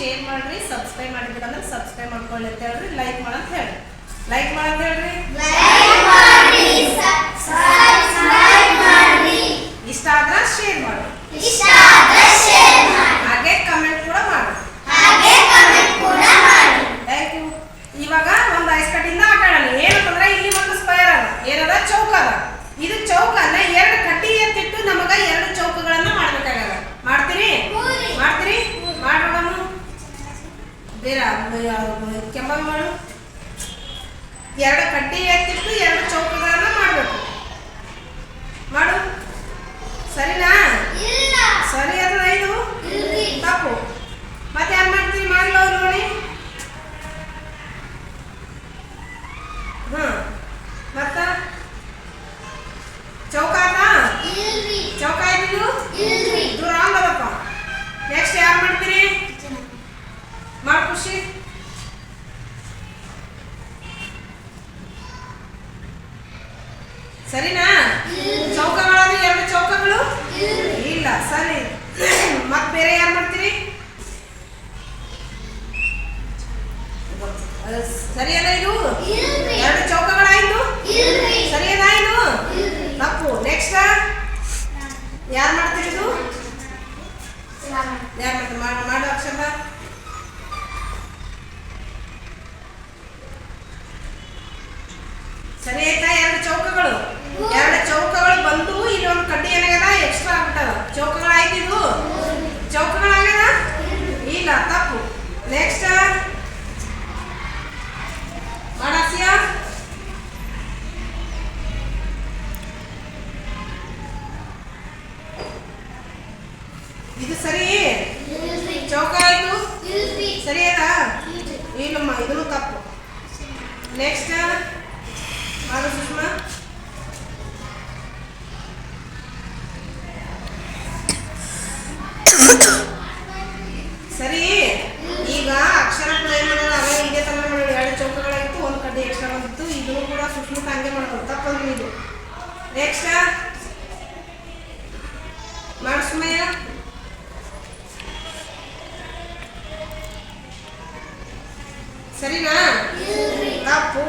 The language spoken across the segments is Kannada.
ಸಬ್ಸ್ಕ್ರೈಬ್ ಮಾಡಿದ್ದೀರ ಅಂದ್ರೆ ಸಬ್ಸ್ಕ್ರೈಬ್ ಮಾಡ್ಕೊಳ್ಳಿ ಅಂತ ಹೇಳ್ರಿ ಲೈಕ್ ಮಾಡಂತ ಹೇಳ್ರಿ. ಲೈಕ್ ಮಾಡಂತ ಹೇಳ್ರಿ? ಇಷ್ಟ ಆದ್ರೆ ಶೇರ್ ಮಾಡಿ ಹಾಗೆ ಕಮೆಂಟ್ ಕೂಡ ಮಾಡಿ ಥ್ಯಾಂಕ್ ಯು ಇವಾಗ ಒಂದು ಐಸ್ ಕಟ್ಟಿಂದ ಆಟ ಆಡೋಣ. ಏನಂತಂದ್ರೆ ಇಲ್ಲಿ ಒಂದು ಸ್ಕ್ವೇರ್ ಅದ. ಏನದ? ಚೌಕ ಅದ. ಇದು ಚೌಕ ಅಂದ್ರೆ ಎರಡು ಕಟ್ಟಿ ಎತ್ತಿಟ್ಟು ನಮಗ ಎರಡು ಚೌಕಗಳನ್ನ ಮಾಡ್ಬೇಕಾಗದ ಮಾಡ್ತೀರಿ ಮಾಡ್ತೀರಿ ಮಾಡೋಣ ಬೇರೆ ಕೆಂಬ ಮಾಡು ಎರಡು ಕಡ್ಡಿ ಎತ್ತಿಟ್ಟು ಎರಡು ಚೌಕಗಳನ್ನ ಮಾಡಬೇಕು ಮಾಡು ಸರಿನಾ ಸರಿ ಅದ ಇದು ತಪ್ಪು ಮತ್ತೆ ಯಾರು ಮಾಡ್ತೀರಿ ಮಾಡಲ್ಲ ಅವ್ರು ನೋಡಿ ಹ್ಮ್ ಮತ್ತ ಚೌಕ ಆತಾ ಚೌಕ ಆಯ್ತು ಇದು ರಾಂಗ್ ಅದಪ್ಪ ನೆಕ್ಸ್ಟ್ ಯಾರು ಮಾಡ್ತೀರಿ ಮಾಡು ಖುಷಿ ಸರಿನಾ? ಚೌಕಗಳಾದ್ರೆ ಎರಡು ಚೌಕಗಳು? ಇಲ್ಲ, ಸರಿ. ಮತ್ ಬೇರೆ ಯಾರು ಮಾಡ್ತೀರಿ? ಸರಿಯಲ್ಲ ಇದು? ಎರಡು ಚೌಕಗಳಾಯ್ತು? ಸರಿಯಲ್ಲ ಇದು? ತಪ್ಪು ನೆಕ್ಸ್ಟ್ ಯಾರು ಮಾಡ್ತೀರಿ ಇದು? ಯಾರು ಮಾಡು ಮಾಡು ಅಕ್ಷರ ಸರಿ ಆಯ್ತಾ ಎರಡು ಚೌಕಗಳು ಎರಡು ಚೌಕಗಳು ಬಂದು ಇಲ್ಲಿ ಒಂದು ಕಡ್ಡಿ ಏನಾಗ್ಯದ ಎಕ್ಸ್ಟ್ರಾ ಆಗ್ಬಿಟ್ಟದ ಚೌಕಗಳು ಆಯ್ತು ಇದು ಚೌಕಗಳಾಗ್ಯದ ಇಲ್ಲ ತಪ್ಪು ನೆಕ್ಸ್ಟ್ ಮಾಡಾಸಿಯ ಇದು ಸರಿ? ಚೌಕ ಆಯ್ತು ಸರಿ ಅದ ಇಲ್ಲಮ್ಮ ಇದನ್ನು ತಪ್ಪು. ನೆಕ್ಸ್ಟ್ ಮಾಡು ಸುಷ್ಮಾ ಸರಿ ಈಗ ಅಕ್ಷರ ಕೂಡ ಏನ್ ಮಾಡೋಣ ಅವೇ ಇದೇ ತರ ಮಾಡೋಣ ಎರಡು ಚೌಕಗಳಾಗಿತ್ತು ಒಂದು ಕಡ್ಡಿ ಎಕ್ಸ್ಟ್ರಾ ಬಂದಿತ್ತು ಇದನ್ನು ಕೂಡ ಸುಷ್ಮಿತ ಹಂಗೆ ಮಾಡ್ಬೋದು ತಪ್ಪಂದ್ರೆ ಇದು ನೆಕ್ಸ್ಟ್ ಮಾಡು ಸುಮಯ್ಯ ಸರಿನಾ? ತಪ್ಪು.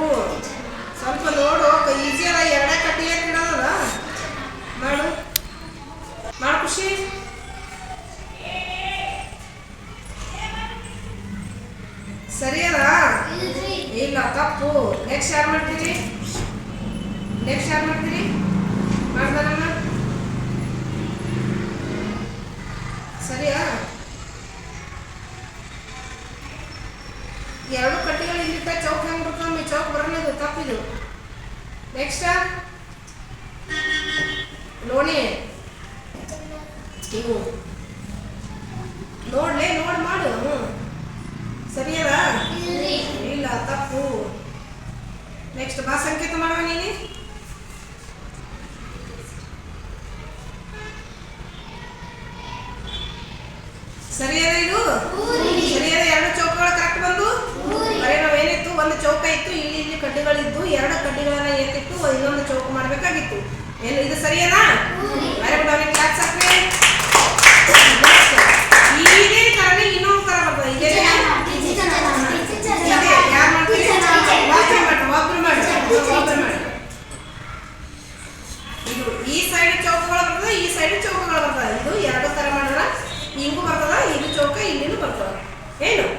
ಸ್ವಲ್ಪ ನೋಡು ಈಸಿ ಅಲ್ಲ ಎರಡೇ ಕಟ್ಟಿ ಏನಿಡೋದಲ್ಲ ಮಾಡು. ಮಾಡು ಖುಷಿ. ಸರಿ ಅದ ಇಲ್ಲ, ತಪ್ಪು. ನೆಕ್ಸ್ಟ್ ಯಾರು ಮಾಡ್ತೀರಿ? ನೆಕ್ಸ್ಟ್ ಯಾರು ಮಾಡ್ತೀರಿ? ಸರಿಯಾ? ಎರಡು ಕಟ್ಟಿಗಳು ಇಲ್ಲಿಟ್ಟ ಚೌಕ್ ಹೆಂಗೆ ಚೌಕ್ ನೋಡ್ಲೆ ನೋಡ್ ಮಾಡು. ಹ್ಞೂ ಇಲ್ಲ ತಪ್ಪು ನೆಕ್ಸ್ಟ್ ಬಾ ಸಂಕೇತ ಮಾಡುವ ನೀನು ಸರಿಯದ ಇದು? ಸರಿಯಾದ ಎರಡು ಚೌಕಗಳು ಕರೆಕ್ಟ್ ಬಂದು? ಬರೀ ನಾವೇನಿತ್ತು ಒಂದು ಚೌಕ ಇತ್ತು ಇಲ್ಲಿ ಇಲ್ಲಿ ಕಡ್ಡಿಗಳಿದ್ದು ಎರಡು ಕಡ್ಡಿಗಳನ್ನ ಎತ್ತಿಟ್ಟು ಇನ್ನೊಂದು ಚೌಕ ಮಾಡಬೇಕಾಗಿತ್ತು. ಏನು ಇದು ಸರಿಯನಾ? ಬೇರೆ ಕ್ಲಾಸ್ ಹಾಕ್ರಿ ಏನು